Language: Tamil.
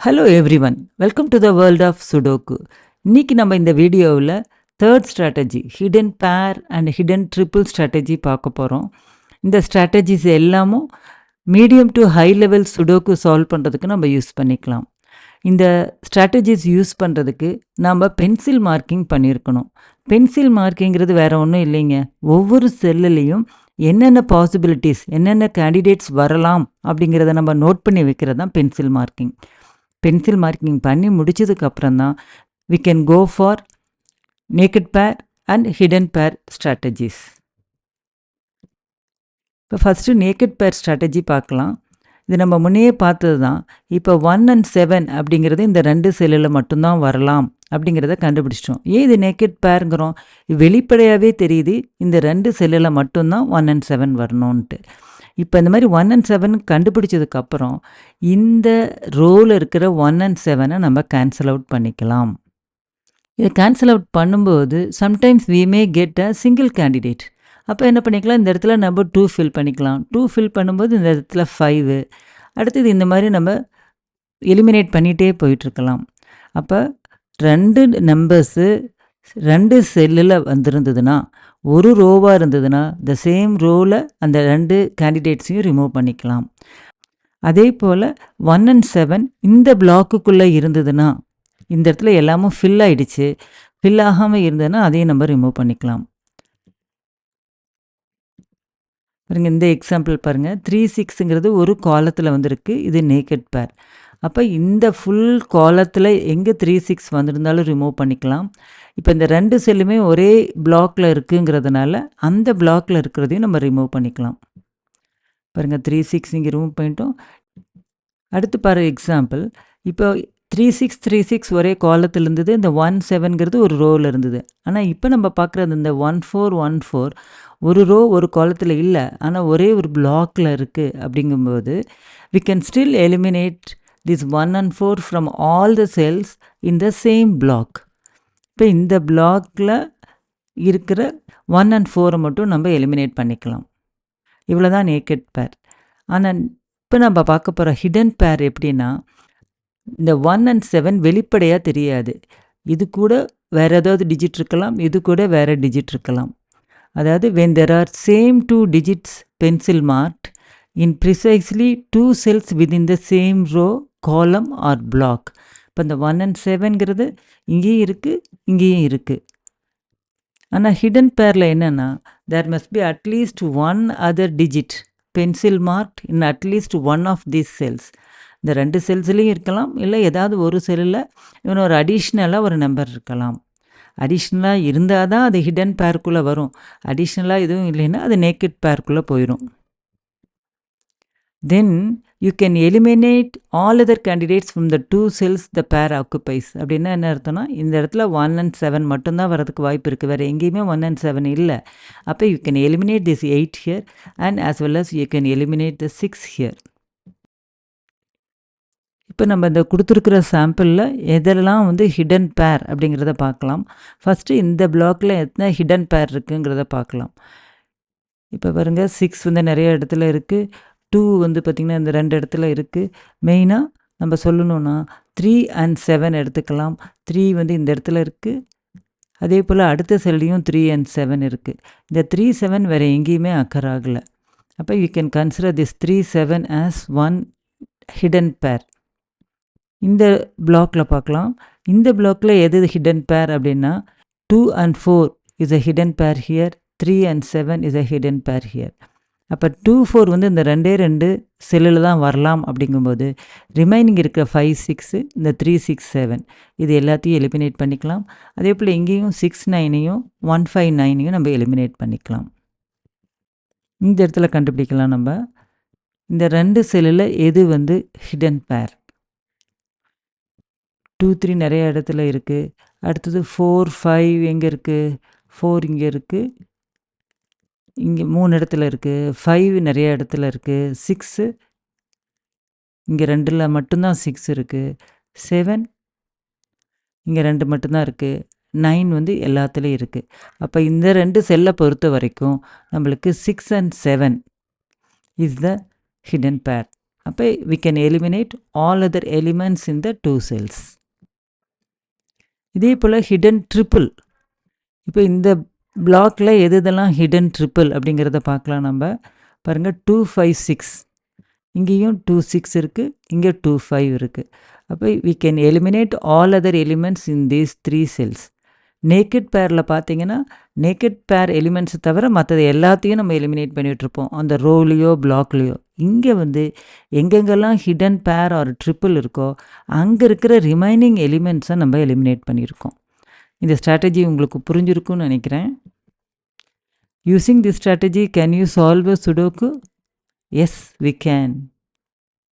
Hello everyone welcome to the world of sudoku இன்னைக்கு நம்ம இந்த வீடியோவில் third strategy hidden pair and hidden triple strategy பார்க்க போகிறோம் இந்த ஸ்ட்ராட்டஜிஸ் எல்லாமும் medium to high level sudoku solve பண்ணுறதுக்கு நம்ம யூஸ் பண்ணிக்கலாம். இந்த ஸ்ட்ராட்டஜிஸ் யூஸ் பண்ணுறதுக்கு நம்ம பென்சில் மார்க்கிங் பண்ணியிருக்கணும் பென்சில் மார்க்கிங்கிறது வேறு ஒன்றும் இல்லைங்க. ஒவ்வொரு செல்லுலேயும் என்னென்ன பாசிபிலிட்டிஸ் என்னென்ன கேண்டிடேட்ஸ் வரலாம் அப்படிங்கிறத நம்ம நோட் பண்ணி வைக்கிறது தான் பென்சில் மார்க்கிங் பென்சில் மார்க்கிங் பண்ணி முடிச்சதுக்கு தான் we can go for naked pair and hidden pair strategies இப்போ ஃபஸ்ட்டு நேக்கட் பேர் ஸ்ட்ராட்டஜி பார்க்கலாம். இது நம்ம முன்னையே பார்த்தது தான் இப்போ ஒன் அண்ட் செவன் அப்படிங்கிறது இந்த ரெண்டு செல்லில் மட்டும்தான் வரலாம் அப்படிங்கிறத கண்டுபிடிச்சிட்டோம். ஏன் இது நேக்கட் பேருங்கிறோம் வெளிப்படையாகவே தெரியுது. இந்த ரெண்டு செல்லில் மட்டும்தான் ஒன் அண்ட் செவன் வரணுன்ட்டு இப்போ இந்த மாதிரி ஒன் அண்ட் செவன் கண்டுபிடிச்சதுக்கப்புறம் இந்த ரோவில் இருக்கிற ஒன் அண்ட் செவனை நம்ம கேன்சல் அவுட் பண்ணிக்கலாம். இதை கேன்சல் அவுட் பண்ணும்போது sometimes we may get a single candidate அப்போ என்ன பண்ணிக்கலாம்? இந்த இடத்துல நம்ம டூ ஃபில் பண்ணிக்கலாம். டூ ஃபில் பண்ணும்போது இந்த இடத்துல ஃபைவு அடுத்தது இந்த மாதிரி நம்ம எலிமினேட் பண்ணிகிட்டே போயிட்டுருக்கலாம் அப்போ ரெண்டு நம்பர்ஸு ரெண்டு செல்லில் வந்திருந்ததுன்னா ஒரு ரோவாக இருந்ததுன்னா த சேம் ரோவில் அந்த ரெண்டு கேண்டிடேட்ஸையும் ரிமூவ் பண்ணிக்கலாம். அதே போல் ஒன் அண்ட் செவன் இந்த பிளாக்குக்குள்ளே இருந்ததுன்னா இந்த இடத்துல எல்லாமும் ஃபில் ஆகிடுச்சு ஃபில் ஆகாமல் இருந்ததுன்னா அதையும் நம்ம ரிமூவ் பண்ணிக்கலாம். பாருங்கள் இந்த எக்ஸாம்பிள் பாருங்கள் த்ரீ சிக்ஸுங்கிறது ஒரு காலத்தில் வந்திருக்கு. இது நேக்கட் பேர் அப்போ இந்த ஃபுல் காலத்தில் எங்கே த்ரீ சிக்ஸ் வந்திருந்தாலும் ரிமூவ் பண்ணிக்கலாம். இப்போ இந்த ரெண்டு செல்லுமே ஒரே பிளாக்கில் இருக்குங்கிறதுனால அந்த பிளாக்கில் இருக்கிறதையும் நம்ம ரிமூவ் பண்ணிக்கலாம். பாருங்கள் த்ரீ சிக்ஸ் இங்கே ரிமூவ் பண்ணிட்டோம். அடுத்து பாரு எக்ஸாம்பிள் இப்போ த்ரீ சிக்ஸ் த்ரீ சிக்ஸ் ஒரே காலத்தில் இருந்தது இந்த ஒன் செவன்கிறது ஒரு ரோவில் இருந்தது. ஆனால் இப்போ நம்ம பார்க்குறது இந்த ஒன் ஃபோர் ஒன் ஃபோர் ஒரு ரோ ஒரு காலத்தில் இல்லை ஆனால் ஒரே ஒரு பிளாக்கில் இருக்குது அப்படிங்கும்போது we can still eliminate this one and four from all the cells in the same block. இப்போ இந்த பிளாக்கில் இருக்கிற ஒன் அண்ட் ஃபோரை மட்டும் நம்ம எலிமினேட் பண்ணிக்கலாம். இவ்வளோ தான் நேக்கட் பேர் ஆனால் இப்போ நம்ம பார்க்க போகிற ஹிடன் பேர் எப்படின்னா இந்த ஒன் அண்ட் செவன் வெளிப்படையாக தெரியாது. இது கூட வேறு ஏதாவது டிஜிட் இருக்கலாம் இது கூட வேறு டிஜிட் இருக்கலாம். அதாவது when there are same two digits pencil mark in precisely two cells within the same row column or block இப்போ இந்த ஒன் அண்ட் செவன்கிறது இங்கேயும் இருக்குது இங்கேயும் இருக்குது ஆனால் ஹிடன் பேரில் என்னென்னா there must be at least one other digit pencil mark in at least one of these cells இந்த ரெண்டு செல்ஸ்லேயும் இருக்கலாம் இல்லை ஏதாவது ஒரு செல்லில் இவன் ஒரு அடிஷ்னலாக ஒரு நம்பர் இருக்கலாம். அடிஷ்னலாக இருந்தால் தான் அது ஹிடன் பேருக்குள்ளே வரும். அடிஷ்னலாக எதுவும் இல்லைன்னா அது நேக்கட் பேருக்குள்ளே போயிடும் then you can eliminate all other candidates from the two cells the pair occupies அப்படின்னா என்ன அர்த்தம்னா இந்த இடத்துல ஒன் அண்ட் செவன் மட்டும்தான் வரதுக்கு வாய்ப்பு இருக்குது வேறு எங்கேயுமே ஒன் அண்ட் செவன் இல்லை. அப்போ you can eliminate this eight here and as well as you can eliminate the six here இப்போ நம்ம இந்த கொடுத்துருக்குற சாம்பிளில் எதெல்லாம் வந்து ஹிடன் பேர் அப்படிங்கிறத பார்க்கலாம். ஃபஸ்ட்டு இந்த பிளாக்கில் எத்தனை ஹிடன் பேர் இருக்குங்கிறத பார்க்கலாம். இப்போ பாருங்கள் சிக்ஸ் வந்து நிறைய இடத்துல இருக்குது டூ வந்து பார்த்திங்கன்னா இந்த ரெண்டு இடத்துல இருக்குது மெயினாக நம்ம சொல்லணுன்னா த்ரீ அண்ட் செவன் எடுத்துக்கலாம். த்ரீ வந்து இந்த இடத்துல இருக்குது அதே போல் அடுத்த செல்லையும் த்ரீ அண்ட் செவன் இருக்குது இந்த த்ரீ செவன் வேறு எங்கேயுமே அக்கர் ஆகலை. அப்போ you can consider this three seven as one hidden pair இந்த பிளாக்கில் பார்க்கலாம் இந்த பிளாக்கில் எது ஹிடன் பேர் அப்படின்னா two and four is a hidden pair here three and seven is a hidden pair here அப்போ டூ ஃபோர் வந்து இந்த ரெண்டே ரெண்டு செல்லில் தான் வரலாம் அப்படிங்கும்போது ரிமைனிங் இருக்கிற ஃபைவ் சிக்ஸு இந்த த்ரீ சிக்ஸ் செவன் இது எல்லாத்தையும் எலிமினேட் பண்ணிக்கலாம். அதே போல் இங்கேயும் சிக்ஸ் நைனையும் ஒன் ஃபைவ் நைனையும் நம்ம எலிமினேட் பண்ணிக்கலாம். இந்த இடத்துல கண்டுபிடிக்கலாம் நம்ம. இந்த ரெண்டு செல்லில் எது வந்து ஹிடன் பேர் டூ த்ரீ நிறைய இடத்துல இருக்குது அடுத்தது ஃபோர் ஃபைவ் எங்கே இருக்குது ஃபோர் இங்கே இருக்குது இங்கே மூணு இடத்துல இருக்குது ஃபைவ் நிறைய இடத்துல இருக்குது சிக்ஸு இங்கே ரெண்டில் மட்டும்தான் சிக்ஸ் இருக்குது செவன் இங்கே ரெண்டு மட்டும்தான் இருக்குது நைன் வந்து எல்லாத்துலேயும் இருக்குது அப்போ இந்த ரெண்டு செல்லை பொறுத்த வரைக்கும் நம்மளுக்கு six and seven is the hidden pair அப்போ we can eliminate all other elements in the two cells இதே போல் ஹிடன் ட்ரிப்பிள் இப்போ இந்த பிளாக்ல எது எதெல்லாம் ஹிடன் ட்ரிப்பிள் அப்படிங்கிறத பார்க்கலாம் நம்ம. பாருங்கள் டூ ஃபைவ் சிக்ஸ் இங்கேயும் டூ சிக்ஸ் இருக்குது இங்கே டூ ஃபைவ் இருக்குது அப்போ we can eliminate all other elements in these three cells naked பேரில் பார்த்தீங்கன்னா நேக்கட் பேர் எலிமெண்ட்ஸை தவிர மற்றது எல்லாத்தையும் நம்ம எலிமினேட் பண்ணிகிட்ருப்போம் அந்த ரோலையோ பிளாக்லேயோ இங்கே வந்து எங்கெங்கெல்லாம் ஹிடன் பேர் ஆர் ட்ரிப்பிள் இருக்கோ அங்கே இருக்கிற ரிமைனிங் எலிமெண்ட்ஸை நம்ம எலிமினேட் பண்ணியிருக்கோம். இந்த ஸ்ட்ராட்டஜி உங்களுக்கு புரிஞ்சிருக்கும்னு நினைக்கிறேன். Using the strategy can you solve a sudoku yes we can